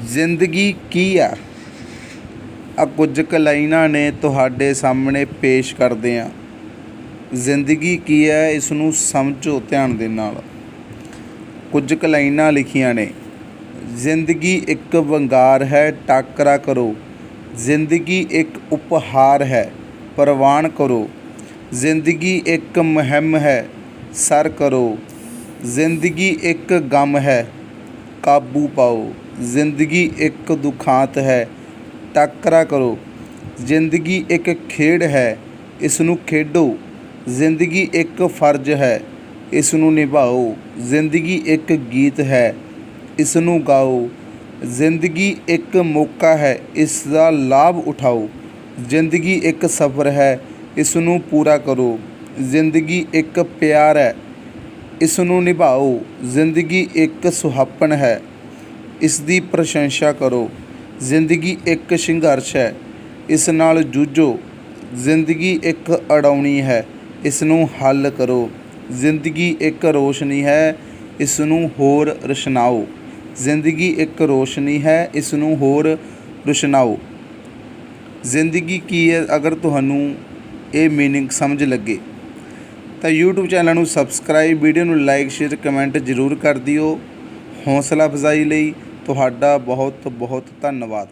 ਜ਼ਿੰਦਗੀ ਕੀ ਆ? ਆ ਕੁਝ ਕੁ ਲਾਈਨਾਂ ਨੇ ਤੁਹਾਡੇ ਸਾਹਮਣੇ ਪੇਸ਼ ਕਰਦੇ ਆ ਜ਼ਿੰਦਗੀ ਕੀ ਹੈ ਇਸ ਨੂੰ ਸਮਝੋ ਧਿਆਨ ਦੇ ਨਾਲ। ਕੁਝ ਕੁ ਲਾਈਨਾਂ ਲਿਖੀਆਂ ਨੇ, ਜ਼ਿੰਦਗੀ ਇੱਕ ਵੰਗਾਰ ਹੈ, ਟਾਕਰਾ ਕਰੋ। ਜ਼ਿੰਦਗੀ ਇੱਕ ਉਪਹਾਰ ਹੈ, ਪ੍ਰਵਾਨ ਕਰੋ। ਜ਼ਿੰਦਗੀ ਇੱਕ ਮੁਹਿੰਮ ਹੈ, ਸਰ ਕਰੋ। ਜ਼ਿੰਦਗੀ ਇੱਕ ਗਮ ਹੈ ਕਾਬੂ ਪਾਓ। ਜ਼ਿੰਦਗੀ ਇੱਕ ਦੁਖਾਂਤ ਹੈ। ਟਾਕਰਾ ਕਰੋ। ਜ਼ਿੰਦਗੀ ਇੱਕ ਖੇਡ ਹੈ। ਇਸ ਨੂੰ ਖੇਡੋ। ਜ਼ਿੰਦਗੀ ਇੱਕ ਫਰਜ਼ ਹੈ। ਇਸ ਨੂੰ ਨਿਭਾਓ। ਜ਼ਿੰਦਗੀ ਇੱਕ ਗੀਤ ਹੈ। ਇਸ ਨੂੰ ਗਾਓ। ਜ਼ਿੰਦਗੀ ਇੱਕ ਮੌਕਾ ਹੈ। ਇਸ ਦਾ ਲਾਭ ਉਠਾਓ। ਜ਼ਿੰਦਗੀ ਇੱਕ ਸਫ਼ਰ ਹੈ। ਇਸ ਨੂੰ ਪੂਰਾ ਕਰੋ। ਜ਼ਿੰਦਗੀ ਇੱਕ ਪਿਆਰ ਹੈ। ਇਸ ਨੂੰ ਨਿਭਾਓ। ਜ਼ਿੰਦਗੀ ਇੱਕ ਸੁਹੱਪਣ ਹੈ। ਇਸ ਦੀ ਪ੍ਰਸ਼ੰਸਾ ਕਰੋ। ਜ਼ਿੰਦਗੀ ਇੱਕ ਸੰਘਰਸ਼ ਹੈ। ਇਸ ਨਾਲ ਜੂਝੋ। ਜ਼ਿੰਦਗੀ ਇੱਕ ਅੜਾਉਣੀ ਹੈ। ਇਸ ਨੂੰ ਹੱਲ ਕਰੋ। ਜ਼ਿੰਦਗੀ ਇੱਕ ਰੋਸ਼ਨੀ ਹੈ। ਇਸ ਨੂੰ ਹੋਰ ਰੁਸ਼ਨਾਓ। ਜ਼ਿੰਦਗੀ ਇੱਕ ਰੋਸ਼ਨੀ ਹੈ। ਇਸ ਨੂੰ ਹੋਰ ਰੁਸ਼ਨਾਓ। ਜ਼ਿੰਦਗੀ ਕੀ ਹੈ? ਅਗਰ ਤੁਹਾਨੂੰ ਇਹ ਮੀਨਿੰਗ ਸਮਝ ਲੱਗੇ ਤਾਂ YouTube ਚੈਨਲ ਨੂੰ ਸਬਸਕ੍ਰਾਈਬ ਵੀਡੀਓ ਨੂੰ ਲਾਈਕ ਸ਼ੇਅਰ ਕਮੈਂਟ ਜ਼ਰੂਰ ਕਰ ਦਿਓ। ਹੌਸਲਾ ਅਫਜ਼ਾਈ ਲਈ ਤੁਹਾਡਾ ਬਹੁਤ ਬਹੁਤ ਧੰਨਵਾਦ।